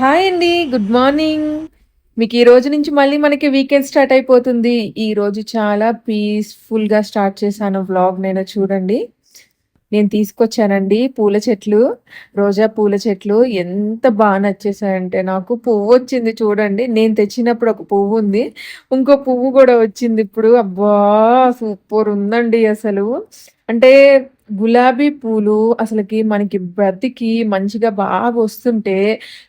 Hi అండి good morning. మీకు ఈ రోజు నుంచి మళ్ళీ మనకి వీకెండ్ స్టార్ట్ అయిపోతుంది. ఈ రోజు చాలా పీస్ఫుల్గా స్టార్ట్ చేశాను వ్లాగ్ నేను చూడండి. నేను తీసుకొచ్చానండి పూల చెట్లు రోజా పూల చెట్లు. ఎంత బాగా నచ్చేసాయంటే నాకు పువ్వు వచ్చింది చూడండి. నేను తెచ్చినప్పుడు ఒక పువ్వు ఉంది. ఇంకో పువ్వు కూడా వచ్చింది ఇప్పుడు. అబ్బా సూపర్ ఉందండి అసలు. అంటే గులాబీ పూలు అసలుకి మనకి బ్రతికి మంచిగా బాగా వస్తుంటే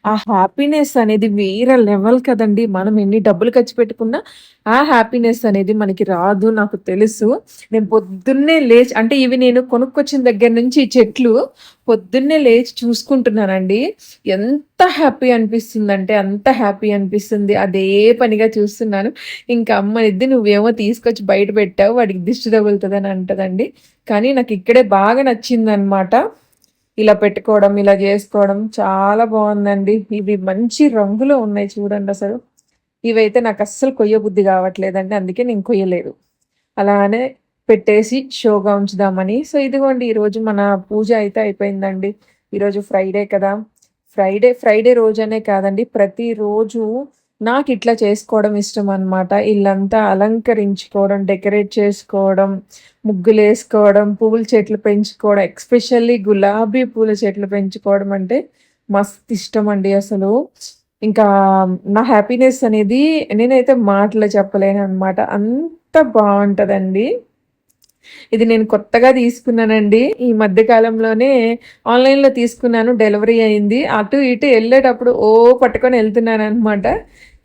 ఆ హ్యాపీనెస్ అనేది వేరే లెవెల్ కదండి. మనం ఎన్ని డబ్బులు ఖర్చు పెట్టుకున్నా ఆ హ్యాపీనెస్ అనేది మనకి రాదు నాకు తెలుసు. నేను పొద్దున్నే లేచి అంటే ఇవి నేను కొనుక్కొచ్చిన దగ్గర నుంచి చెట్లు పొద్దున్నే లేచి చూసుకుంటున్నానండి. ఎంత హ్యాపీ అనిపిస్తుందంటే అంత హ్యాపీ అనిపిస్తుంది. అదే పనిగా చూస్తున్నాను. ఇంకా అమ్మ ఇద్ది నువ్వేమో తీసుకొచ్చి బయట పెట్టావు వాడికి దిష్టి తగులుతుందని అంటదండి. కానీ నాకు ఇక్కడే బాగా నచ్చిందనమాట ఇలా పెట్టుకోవడం ఇలా చేసుకోవడం చాలా బాగుందండి. ఇవి మంచి రంగులో ఉన్నాయి చూడండి అసలు. ఇవైతే నాకు అస్సలు కొయ్య బుద్ధి కావట్లేదండి. అందుకే నేను కొయ్యలేదు. అలానే పెట్టేసి షోగా ఉంచుదామని. సో ఇదిగోండి ఈరోజు మన పూజ అయితే అయిపోయిందండి. ఈరోజు ఫ్రైడే కదా. ఫ్రైడే ఫ్రైడే రోజనే కాదండి. ప్రతిరోజు నాకు ఇట్లా చేసుకోవడం ఇష్టం అనమాట ఇల్లంతా అలంకరించుకోవడం డెకరేట్ చేసుకోవడం ముగ్గులు వేసుకోవడం పువ్వుల చెట్లు పెంచుకోవడం ఎక్స్పెషల్లీ గులాబీ పూల చెట్లు పెంచుకోవడం అంటే మస్తు ఇష్టం అండి అసలు. ఇంకా నా హ్యాపీనెస్ అనేది నేనైతే మాటలు చెప్పలేను అనమాట అంత బాగుంటుందండి. ఇది నేను కొత్తగా తీసుకున్నానండి. ఈ మధ్య కాలంలోనే ఆన్లైన్లో తీసుకున్నాను డెలివరీ అయింది. అటు ఇటు వెళ్ళేటప్పుడు ఓ పట్టుకొని వెళ్తున్నాను అనమాట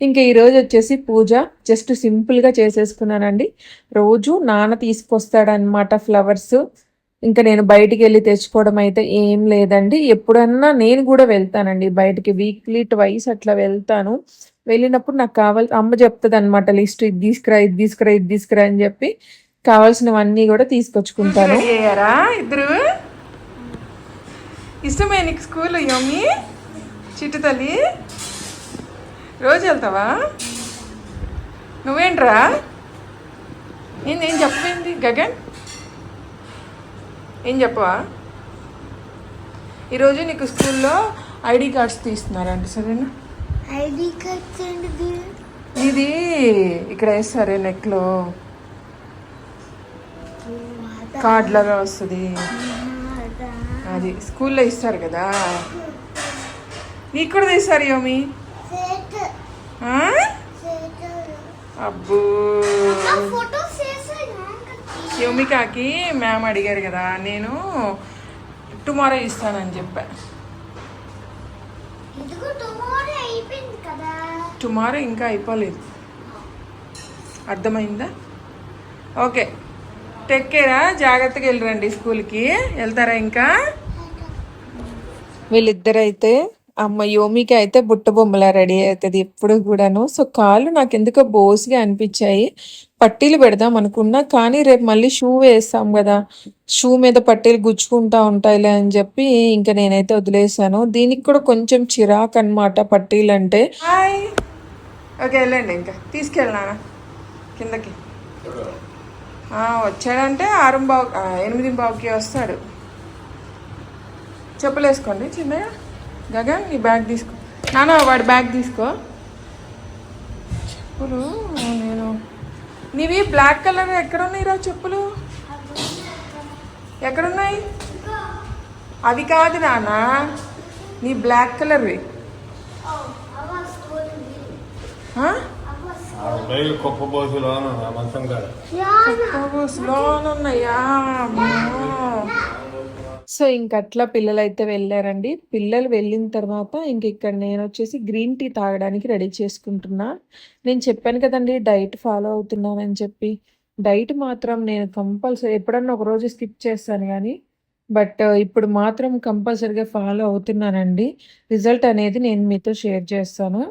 ఇంకా ఈరోజు వచ్చేసి పూజ జస్ట్ సింపుల్గా చేసేసుకున్నానండి. రోజు నాన్న తీసుకొస్తాడనమాట ఫ్లవర్స్. ఇంకా నేను బయటికి వెళ్ళి తెచ్చుకోవడం అయితే ఏం లేదండి. ఎప్పుడన్నా నేను కూడా వెళ్తానండి బయటికి. వీక్లీ ట్వైస్ అట్లా వెళ్తాను. వెళ్ళినప్పుడు నాకు కావాలి అమ్మ చెప్తుంది అనమాట లిస్ట్ ఇది తీసుకురా ఇది తీసుకురా ఇది తీసుకురా అని చెప్పి కావాల్సినవన్నీ కూడా తీసుకొచ్చుకుంటాను. అయ్యారా ఇద్దరు? ఇష్టమే నీకు స్కూల్ యోమి? చిట్టు తల్లి? రోజు వెళ్తావా? నువ్వేంట్రా? ఏంది ఏం చెప్పేంది గగన్? ఏం చెప్పవా? ఈరోజు నీకు స్కూల్లో ఐడి కార్డ్స్ తీస్తున్నారంట సరేనా? ఐడి కార్డ్స్ ఏంటిది? ఇది ఇక్కడ వేస్తారే నెక్లో. కార్డ్ లాగా వస్తుంది. అది స్కూల్లో ఇస్తారు కదా. నీకు కూడా తీస్తారు యోమి? అబ్బో. యోమికాకి మ్యామ్ అడిగారు కదా నేను టుమారో ఇస్తానని చెప్పా. టుమారో ఇంకా అయిపోలేదు. అర్థమైందా? ఓకే. టేక్ కేరా? జాగ్రత్తగా వెళ్ళరండి స్కూల్కి. వెళ్తారా ఇంకా? వీళ్ళిద్దరైతే అమ్మ యోమికి అయితే బుట్ట బొమ్మలా రెడీ అవుతుంది ఎప్పుడు కూడాను. సో కాళ్ళు నాకు ఎందుకో బోస్గా అనిపించాయి. పట్టీలు పెడదాం అనుకున్నా కానీ రేపు మళ్ళీ షూ వేస్తాం కదా. షూ మీద పట్టీలు గుచ్చుకుంటా ఉంటాయిలే అని చెప్పి ఇంకా నేనైతే వదిలేసాను దీనికి కూడా కొంచెం చిరాకు అనమాట పట్టీలు అంటే ఓకే వెళ్ళండి ఇంకా. తీసుకెళ్ళినా కిందకి. వచ్చాడంటే ఆరు బావు ఎనిమిది బావుకి వస్తాడు. చెప్పులు వేసుకోండి చిన్నగా గగన్ నీ బ్యాగ్ తీసుకో. నాన్న వాడి బ్యాగ్ తీసుకో. చెప్పులు నేను. నీవి బ్లాక్ కలర్ ఎక్కడున్నాయిరా చెప్పులు? ఎక్కడున్నాయి? అవి కాదు నాన్న. నీ బ్లాక్ కలర్వి. ఆ? డైలీ కుప్ప పోసులోను ఆ మంచం కాడ. సో ఇంకట్లా పిల్లలు అయితే వెళ్ళారండి. పిల్లలు వెళ్ళిన తర్వాత ఇంక ఇక్కడ నేను వచ్చేసి గ్రీన్ టీ తాగడానికి రెడీ చేసుకుంటున్నా. నేను చెప్పాను కదండి డైట్ ఫాలో అవుతున్నానని చెప్పి. డైట్ మాత్రం నేను కంపల్సరీ ఎప్పుడన్నా ఒక రోజు స్కిప్ చేస్తాను కానీ బట్ ఇప్పుడు మాత్రం కంపల్సరీగా ఫాలో అవుతున్నానండి. రిజల్ట్ అనేది నేను మీతో షేర్ చేస్తాను.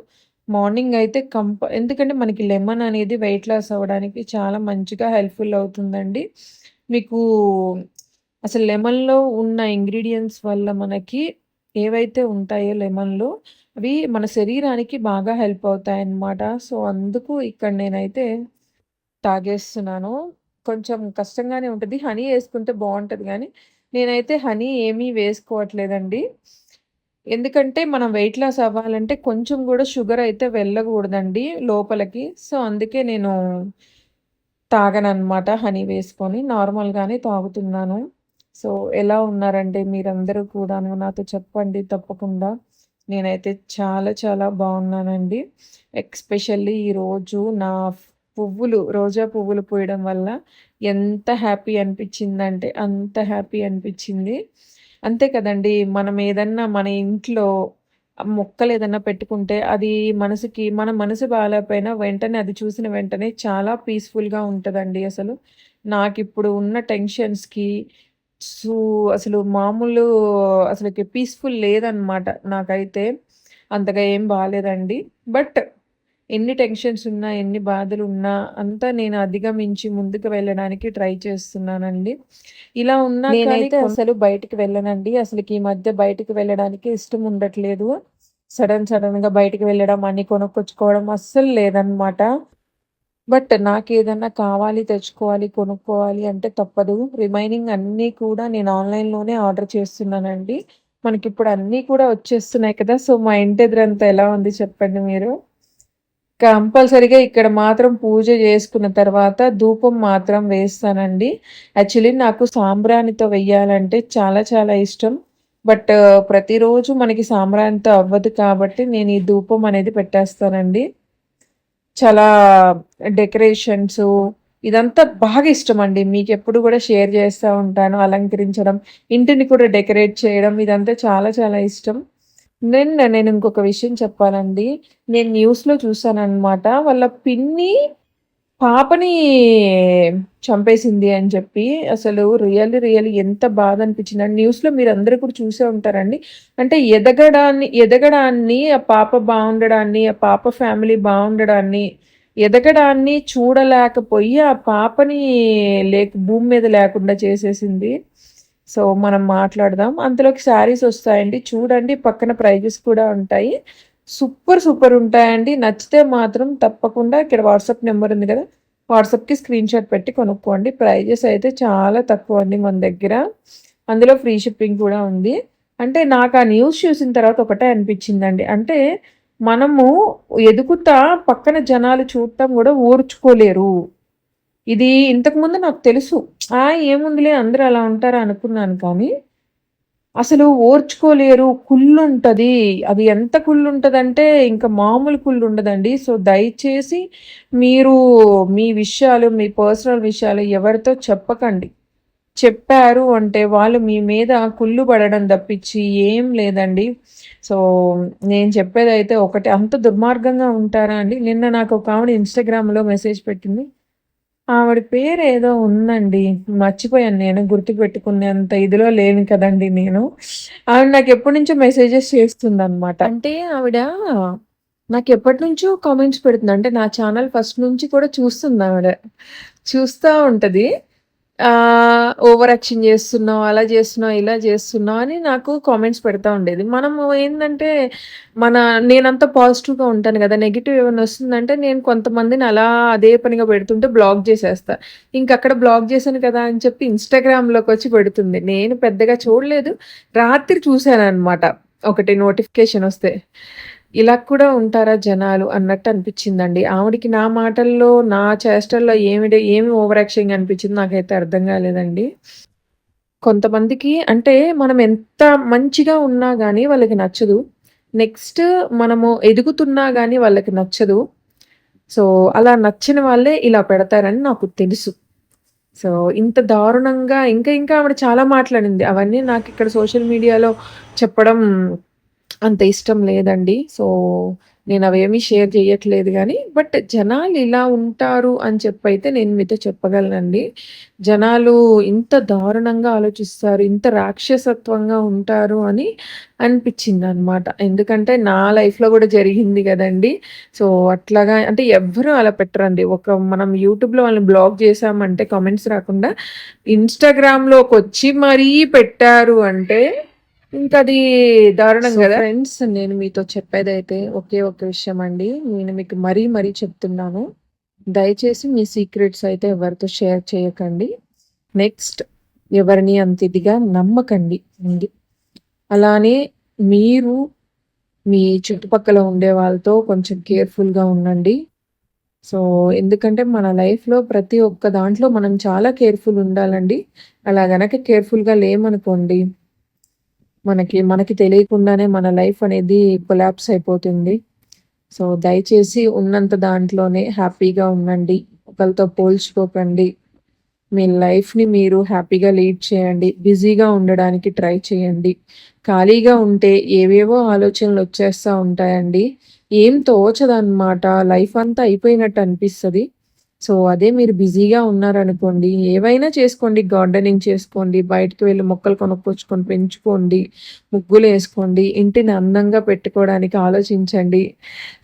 మార్నింగ్ అయితే కంప ఎందుకంటే మనకి లెమన్ అనేది వెయిట్ లాస్ అవ్వడానికి చాలా మంచిగా హెల్ప్ఫుల్ అవుతుందండి మీకు అసలు లెమన్‌లో ఉన్న ఇంగ్రీడియంట్స్ వల్ల మనకి ఏవైతే ఉంటాయో లెమన్‌లో అవి మన శరీరానికి బాగా హెల్ప్ అవుతాయన్నమాట. సో, అందుకు ఇక్కడ నేనైతే తాగేస్తున్నాను. కొంచెం కష్టంగానే ఉంటుంది హనీ వేసుకుంటే బాగుంటుంది కానీ నేనైతే హనీ ఏమీ వేసుకోవట్లేదండి. ఎందుకంటే మనం వెయిట్ లాస్ అవ్వాలంటే కొంచెం కూడా షుగర్ అయితే వెళ్ళకూడదండి లోపలికి. సో, అందుకే నేను తాగనమాట హనీ వేసుకొని. నార్మల్‌గానే తాగుతున్నాను. సో, ఎలా ఉన్నారండి మీరందరూ కూడాను? నాతో చెప్పండి తప్పకుండా. నేనైతే చాలా చాలా బాగున్నానండి. ఎక్స్‌పెషల్లీ ఈరోజు నా పువ్వులు రోజా పువ్వులు పూయడం వల్ల ఎంత హ్యాపీ అనిపించిందంటే అంత హ్యాపీ అనిపించింది. అంతే కదండీ! మనం ఏదన్నా మన ఇంట్లో మొక్కలు ఏదన్నా పెట్టుకుంటే అది మనసుకి మన మనసు బాగాలేకపోయినా వెంటనే అది చూసిన వెంటనే చాలా పీస్‌ఫుల్‌గా ఉంటుందండి అసలు. నాకు ఇప్పుడు ఉన్న టెన్షన్స్‌కి సో, అసలు మామూలు అసలుకి పీస్‌ఫుల్ లేదనమాట నాకైతే. అంతగా ఏం బాగాలేదండి బట్ ఎన్ని టెన్షన్స్ ఉన్నా, ఎన్ని బాధలున్నా అంతా నేను అధిగమించి ముందుకు వెళ్ళడానికి ట్రై చేస్తున్నానండి. ఇలా ఉన్నా నేనైతే అసలు బయటికి వెళ్ళనండి. అసలకి ఈ మధ్య బయటికి వెళ్ళడానికి ఇష్టం ఉండట్లేదు. సడన్ సడన్‌గా బయటికి వెళ్ళడం, అన్నీ కొనుక్కొచ్చుకోవడం అస్సలు లేదనమాట. బట్ నాకేదన్నా కావాలి, తెచ్చుకోవాలి, కొనుక్కోవాలి అంటే తప్పదు. రిమైనింగ్ అన్నీ కూడా నేను ఆన్‌లైన్‌లోనే ఆర్డర్ చేస్తున్నానండి. మనకిప్పుడు అన్నీ కూడా వచ్చేస్తున్నాయి కదా! సో, మా ఇంటి ఎదురంతా ఎలా ఉంది చెప్పండి మీరు? కంపల్సరీగా ఇక్కడ మాత్రం పూజ చేసుకున్న తర్వాత ధూపం మాత్రం వేస్తానండి. యాక్చువల్లీ నాకు సాంబ్రాణితో వెయ్యాలంటే చాలా చాలా ఇష్టం. బట్ uh, ప్రతిరోజు మనకి సాంబ్రాణితో అవ్వదు కాబట్టి నేను ఈ ధూపం అనేది పెట్టేస్తానండి. చాలా డెకరేషన్స్ ఇదంతా బాగా ఇష్టం అండి మీకు ఎప్పుడు కూడా షేర్ చేస్తూ ఉంటాను. అలంకరించడం, ఇంటిని కూడా డెకరేట్ చేయడం ఇదంతా చాలా చాలా ఇష్టం. నిన్న నేను ఇంకొక విషయం చెప్పాలండి. నేను న్యూస్‌లో చూసాననమాట. వాళ్ళ పిన్ని పాపని చంపేసింది అని చెప్పి అసలు రియల్లీ రియల్లీ ఎంత బాధ అనిపించింది అండ్ న్యూస్‌లో మీరు అందరూ కూడా చూసే ఉంటారండి. అంటే ఎదగడాన్ని ఎదగడాన్ని ఆ పాప బాగుండడాన్ని ఆ పాప ఫ్యామిలీ బాగుండడాన్ని ఎదగడాన్ని చూడలేకపోయి ఆ పాపని లేక భూమి మీద లేకుండా చేసేసింది. సో, మనం మాట్లాడదాం. అంతలోకి శారీస్ వస్తాయండి. చూడండి పక్కన ప్రైజెస్ కూడా ఉంటాయి. సూపర్ సూపర్ ఉంటాయండి. నచ్చితే మాత్రం తప్పకుండా ఇక్కడ వాట్సాప్ నెంబర్ ఉంది కదా! వాట్సాప్‌కి స్క్రీన్‌షాట్ పెట్టి కొనుక్కోండి. ప్రైజెస్ అయితే చాలా తక్కువ అండి మన దగ్గర. అందులో ఫ్రీ షిప్పింగ్ కూడా ఉంది. అంటే నాకు ఆ న్యూస్ చూసిన తర్వాత ఒకటే అనిపించిందండి. అంటే మనము ఎదుగుతా పక్కన జనాలు చూడటం కూడా ఓర్చుకోలేరు. ఇది ఇంతకుముందు నాకు తెలుసు. ఆ! ఏముందిలే అందరూ అలా ఉంటారా అనుకున్నాను కానీ, అసలు ఓర్చుకోలేరు. కుళ్ళుంటది. అది ఎంత కుళ్ళుంటదంటే ఇంకా మామూలు కుళ్ళు ఉండదండి సో, దయచేసి మీరు మీ విషయాలు, మీ పర్సనల్ విషయాలు ఎవరితో చెప్పకండి. చెప్పారు అంటే వాళ్ళు మీ మీద కుళ్ళు పడడం తప్పించి ఏం లేదండి. సో, నేను చెప్పేదైతే ఒకటే అంత దుర్మార్గంగా ఉంటారా అండి? నిన్న నాకు ఒక ఆవిడ ఇన్‌స్టాగ్రామ్‌లో మెసేజ్ పెట్టింది. ఆవిడ పేరు ఏదో ఉందండి. మర్చిపోయాను నేను. గుర్తుపెట్టుకునేంత ఇదిలో లేను కదండీ నేను. ఆవిడ నాకు ఎప్పటినుంచో మెసేజెస్ చేస్తుందనమాట. అంటే ఆవిడ నాకు ఎప్పటినుంచో కామెంట్స్ పెడుతుంది. అంటే నా ఛానల్ ఫస్ట్ నుంచి కూడా చూస్తుంది ఆవిడ చూస్తూ ఉంటుంది ఓవర్ యాక్షన్ చేస్తున్నావు, అలా చేస్తున్నావు, ఇలా చేస్తున్నావు అని నాకు కామెంట్స్ పెడతా ఉండేది. మనము ఏంటంటే మన నేనంత పాజిటివ్‌గా ఉంటాను కదా! నెగిటివ్ ఏమైనా వస్తుందంటే నేను కొంతమందిని అలా అదే పనిగా పెడుతుంటే బ్లాక్ చేసేస్తా. ఇంకక్కడ బ్లాక్ చేశాను కదా! అని చెప్పి ఇన్‌స్టాగ్రామ్‌లోకొచ్చి పెడుతుంది. నేను పెద్దగా చూడలేదు. రాత్రి చూసాననమాట. ఒకటి నోటిఫికేషన్ వస్తే. ఇలా కూడా ఉంటారా జనాలు అన్నట్టు అనిపించిందండి. ఆవిడకి నా మాటల్లో, నా చేష్టల్లో ఏమి ఏమి ఓవర్ యాక్షన్ అనిపించింది నాకైతే అర్థం కాలేదండి. కొంతమందికి అంటే మనం ఎంత మంచిగా ఉన్నా కానీ వాళ్ళకి నచ్చదు. నెక్స్ట్ మనము ఎదుగుతున్నా కానీ వాళ్ళకి నచ్చదు. సో, అలా నచ్చిన వాళ్ళే ఇలా పెడతారని నాకు తెలుసు. సో, ఇంత దారుణంగా ఇంకా ఇంకా ఆవిడ చాలా మాట్లాడింది. అవన్నీ నాకు ఇక్కడ సోషల్ మీడియాలో చెప్పడం అంత ఇష్టం లేదండి. సో, నేను అవేమీ షేర్ చేయట్లేదు కానీ బట్ జనాలు ఇలా ఉంటారు అని చెప్పైతే నేను మీతో చెప్పగలనండి. జనాలు ఇంత దారుణంగా ఆలోచిస్తారు, ఇంత రాక్షసత్వంగా ఉంటారు అని అనిపించింది అనమాట ఎందుకంటే నా లైఫ్‌లో కూడా జరిగింది కదండి సో, అట్లాగా అంటే ఎవ్వరు అలా పెట్టరండి. ఒక మనం యూట్యూబ్‌లో వాళ్ళని బ్లాక్ చేసామంటే కామెంట్స్ రాకుండా ఇన్‌స్టాగ్రామ్‌లోకొచ్చి మరీ పెట్టారు అంటే ఇంకది దారుణం సో, గదా! ఫ్రెండ్స్ నేను మీతో చెప్పేదైతే ఒకే ఒక విషయం అండి. నేను మీకు మరీ మరీ చెప్తున్నాను. దయచేసి మీ సీక్రెట్స్ అయితే ఎవరితో షేర్ చేయకండి. నెక్స్ట్ ఎవరిని అంత ఇదిగా నమ్మకండి. ఉంది. అలానే మీరు మీ చుట్టుపక్కల ఉండే వాళ్ళతో కొంచెం కేర్‌ఫుల్‌గా ఉండండి. సో, ఎందుకంటే మన లైఫ్‌లో ప్రతి ఒక్క దాంట్లో మనం చాలా కేర్‌ఫుల్ ఉండాలండి. అలా గనక కేర్‌ఫుల్‌గా లేమనుకోండి మనకి, మనకి తెలియకుండానే మన లైఫ్ అనేది కొలాప్స్ అయిపోతుంది. సో, దయచేసి ఉన్నంత దాంట్లోనే హ్యాపీగా ఉండండి. ఒకరితో పోల్చుకోకండి. మీ లైఫ్‌ని మీరు హ్యాపీగా లీడ్ చేయండి. బిజీగా ఉండడానికి ట్రై చేయండి. ఖాళీగా ఉంటే ఏవేవో ఆలోచనలు వచ్చేస్తూ ఉంటాయండి. ఏం తోచదనమాట. లైఫ్ అంతా అయిపోయినట్టు అనిపిస్తుంది సో, అదే మీరు బిజీగా ఉన్నారనుకోండి, ఏవైనా చేసుకోండి. గార్డెనింగ్ చేసుకోండి, బయటకు వెళ్ళి మొక్కలు కొనుక్కొచ్చుకొని పెంచుకోండి, ముగ్గులు వేసుకోండి ఇంటిని అందంగా పెట్టుకోవడానికి ఆలోచించండి.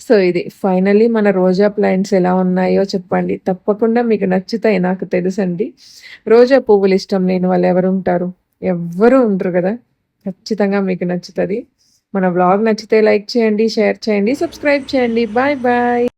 సో, ఇది ఫైనల్లీ మన రోజా ప్లాంట్స్ ఎలా ఉన్నాయో చెప్పండి. తప్పకుండా మీకు నచ్చుతాయి నాకు తెలుసండి. రోజా పువ్వులు ఇష్టం లేని వాళ్ళు ఎవరు ఉంటారు ఎవ్వరూ ఉండరు కదా ఖచ్చితంగా మీకు నచ్చుతుంది మన వ్లాగ్ నచ్చితే లైక్ చేయండి, షేర్ చేయండి, సబ్స్క్రైబ్ చేయండి. Bye bye.